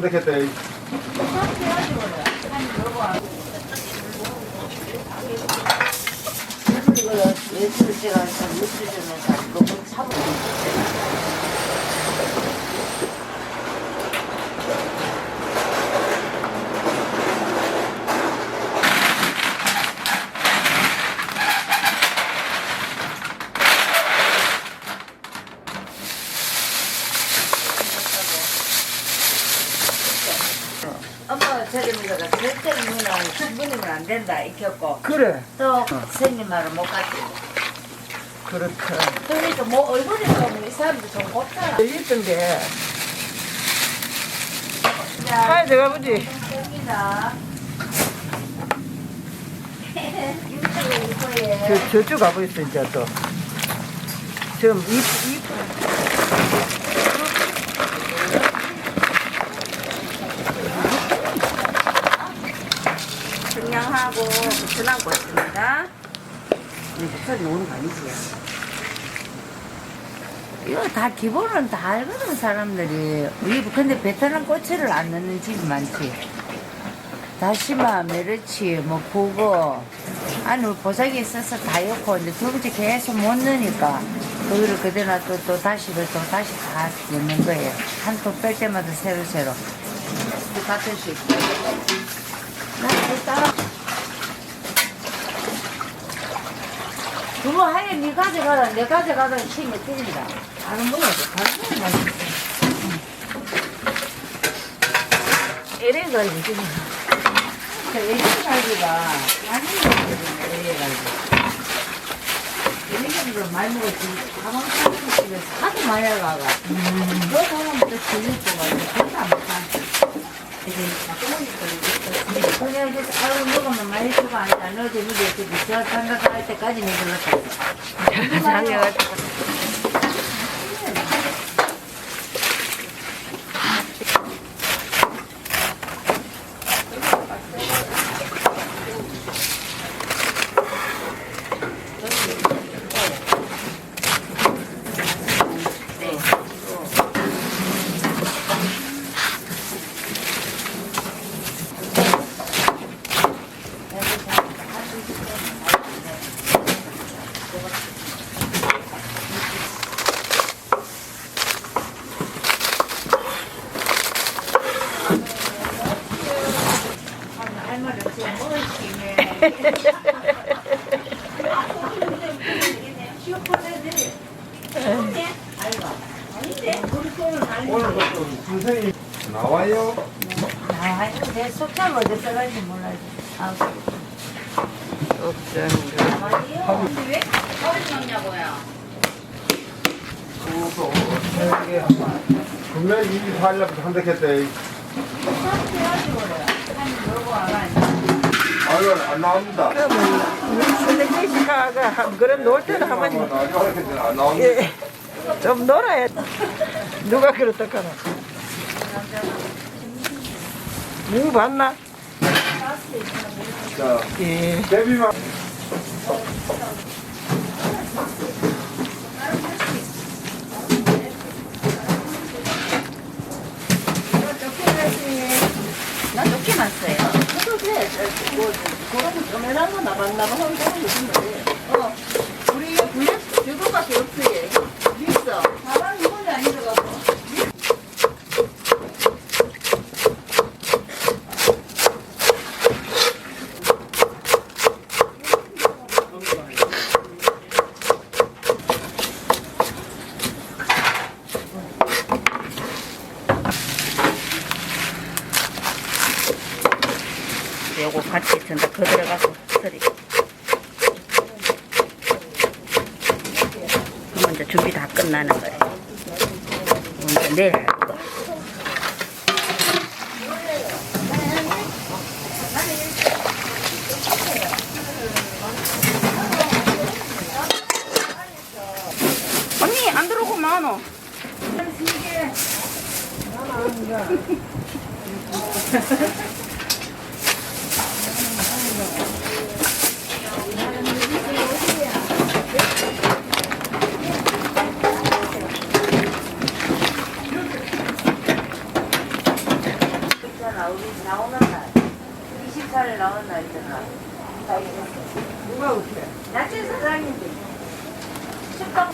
선택했다. 이거를 예술을 제가 일단 예술 점에서 너무 사고 엄마가 저러면서 절대로 누나 안 된다 익혔고 그래. 또 선생님 말을 못 갔지 그렇다. 그러니까 뭐 얼굴이 보면 이 사람도 좀 곱잖아 있던 게. 자 하이, 제가 보지. 땡기다 유튜브 이거에 저, 저쪽 가고 있어, 이제 또. 지금 이, 이, 청량하고 부천하고 있습니다. 부천이 오는 거 아니지 이거 다 기본은 다 알거든 사람들이. 우리 근데 베트남 꼬치를 안 넣는 집이 많지. 다시마, 메르치, 뭐 북어 안에 보자기 있어서 다 넣고 이제 두 번째 계속 못 넣으니까 거기를 그대로 놔두고 또 다시 또 다시 다 넣는 거예요. 한 통 뺄 때마다 새로 새로. 같은 수 있고 나도 따라 그거 하여 네 가져가라. 내 가져가라 힘이 틀린다. 다른 분야도 다른 맛있어 이래가 이제 저 애기갈비가 많이 먹거든요 애기갈비 애기갈비를 많이 먹었지. 가방 사는 집에서 하도 많이 그거 사면 또 질릴 거가 그것도 안먹 어 이제 그냥 이제 아유 먹으면 많이 주고 안 넣어도 이게 저 장가 갈 때까지 내걸렀다. 장가 할머니 오늘 또 선생님 나와요. 아, 내 속참 어디 써갈지 몰라지. 아, 없잖아. 근데 왜 어디 먹냐고요? 그거 분명히 24일날 부터 선택했다. 아유 안 나옵니다. 그러면, 선생님시가가 그런 놀 때는 한번, 안 나옵니다. 예, 좀 놀아야 누가 그렇다 카나 누구 봤나? 자 예. 데뷔만 나 좋게 맞어요. 그래도 돼. 뭐, 그런 조매난 거 나만 나만 하는 사람이 있는데. 어, 우리 이거 분량 저거밖에 없어, 얘. 있어. 가방 이번에 안 들어가고. 요거 같이 전다 그 들어가서 서리. 먼저 준비 다 끝나는 거예요. 먼저 내일 할 거. 언니 안 들어오고 많어. 나온 날 있잖아. 누가 어떻게? 야채 사장님들. 식당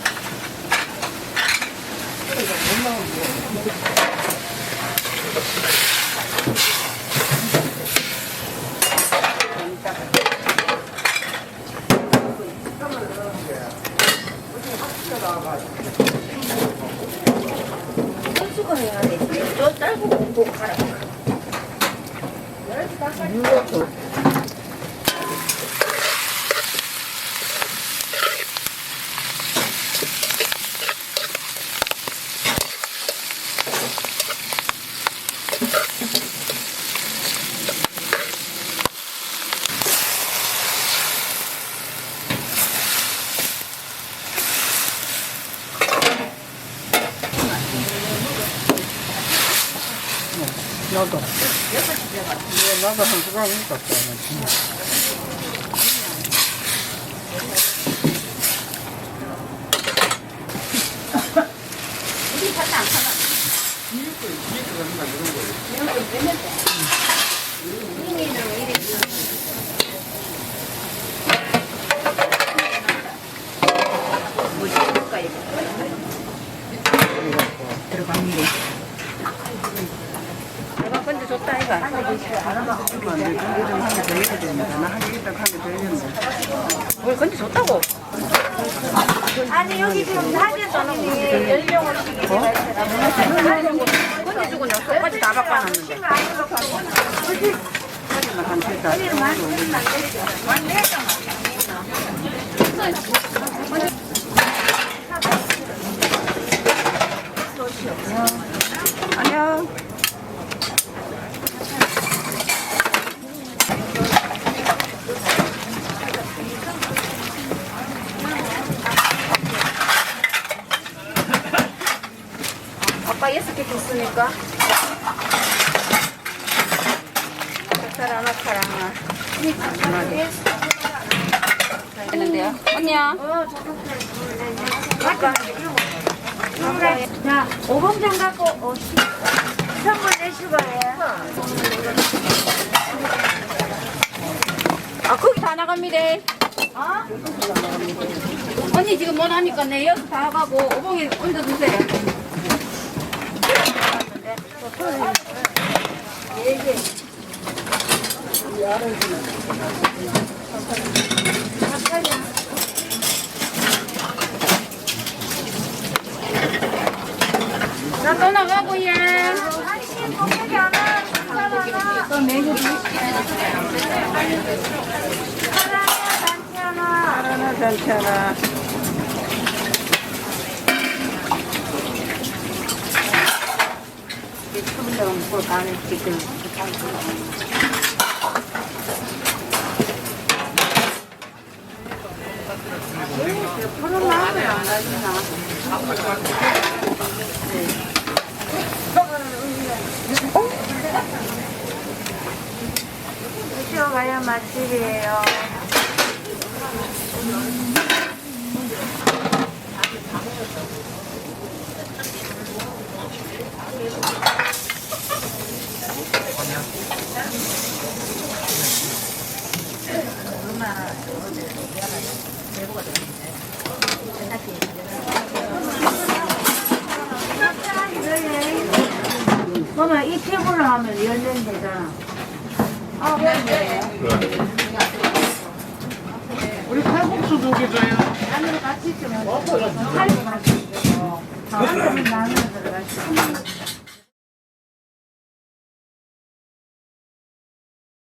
선수가 해야 돼. 저 짧고 공고 가라. 나도. 나도 한 숟가락 먹었어. 들어갑니다. 내가 근데 좋다 이가. 하나만 주면 안 돼. 이거 좀 하면 더 해야 되니까. 나 한개 있다 한개 더 했는데. 뭘 근데 좋다고? 아니 여기 지금 사진 전원이 연령을 시기 제가 근데 주고 내가 똑같이 다 바꿔놨는데. 하지만 한 세다. 아빠 여섯 개 줬으니까 사랑 하나 했는데요. 언니야. 아까 자 5봉장 갖고 어, 선물 내시고 해 아, 거기 다 나갑니다. 어? 언니 지금 뭐 하니까 내 여기 다 가고 오봉에 얹어주세요. 나또 나가고 예. 한신 봉장이 하나 사랑 또 메뉴 사랑해 단체 하나 하나 잔치 하나. 처음부터 먹고 가는 지금 마음을 안 가지나 드셔가야 맛집이에요. 그 하면 열면 되잖아. 아, 네. 우리 칼국수 두개 줘요. 안으로 같이 좀. 칼로 같이. 한 점은 나눠 들어가시고.